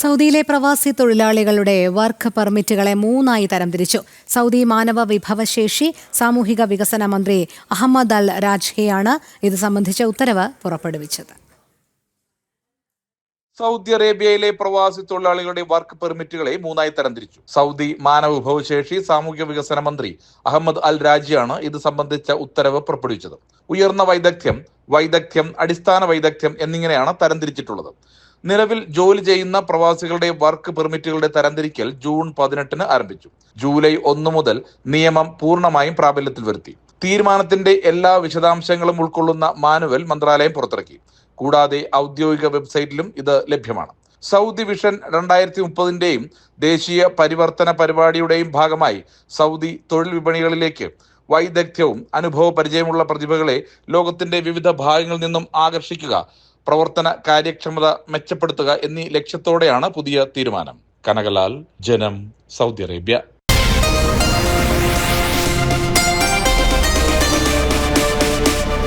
സൗദിയിലെ പ്രവാസി തൊഴിലാളികളുടെ വർക്ക് പെർമിറ്റുകളെ മൂന്നായി തരംതിരിച്ചു. സൗദി മാനവ വിഭവശേഷി സാമൂഹിക വികസന മന്ത്രി അഹമ്മദ് അൽ രാജ്ഹയാണ് ഇത് സംബന്ധിച്ച ഉത്തരവ് പുറപ്പെടുവിച്ചത്. സൗദി അറേബ്യയിലെ പ്രവാസി തൊഴിലാളികളുടെ വർക്ക് പെർമിറ്റുകളെ മൂന്നായി തരംതിരിച്ചു. സൗദി മാനവ വിഭവശേഷി സാമൂഹ്യ വികസന മന്ത്രി അഹമ്മദ് അൽ രാജിയാണ് ഇത് സംബന്ധിച്ച ഉത്തരവ് പുറപ്പെടുവിച്ചത്. ഉയർന്ന വൈദഗ്ധ്യം വൈദഗ്ധ്യം അടിസ്ഥാന വൈദഗ്ധ്യം എന്നിങ്ങനെയാണ് തരംതിരിച്ചിട്ടുള്ളത്. നിലവിൽ ജോലി ചെയ്യുന്ന പ്രവാസികളുടെ വർക്ക് പെർമിറ്റുകളുടെ തരംതിരിക്കൽ ജൂൺ പതിനെട്ടിന് ആരംഭിച്ചു. ജൂലൈ ഒന്ന് മുതൽ നിയമം പൂർണമായും പ്രാബല്യത്തിൽ വരുത്തി. തീരുമാനത്തിന്റെ എല്ലാ വിശദാംശങ്ങളും ഉൾക്കൊള്ളുന്ന മാനുവൽ മന്ത്രാലയം പുറത്തിറക്കി. കൂടാതെ ഔദ്യോഗിക വെബ്സൈറ്റിലും ഇത് ലഭ്യമാണ്. സൗദി വിഷൻ രണ്ടായിരത്തി മുപ്പതിന്റെയും ദേശീയ പരിവർത്തന പരിപാടിയുടെയും ഭാഗമായി സൗദി തൊഴിൽ വിപണികളിലേക്ക് വൈദഗ്ധ്യവും അനുഭവ പരിചയമുള്ള പ്രതിഭകളെ ലോകത്തിന്റെ വിവിധ ഭാഗങ്ങളിൽ നിന്നും ആകർഷിക്കുക പ്രവർത്തന കാര്യക്ഷമത മെച്ചപ്പെടുത്തുക എന്നീ ലക്ഷ്യത്തോടെയാണ് പുതിയ തീരുമാനം. കനകലാൽ ജനം സൗദി അറേബ്യ.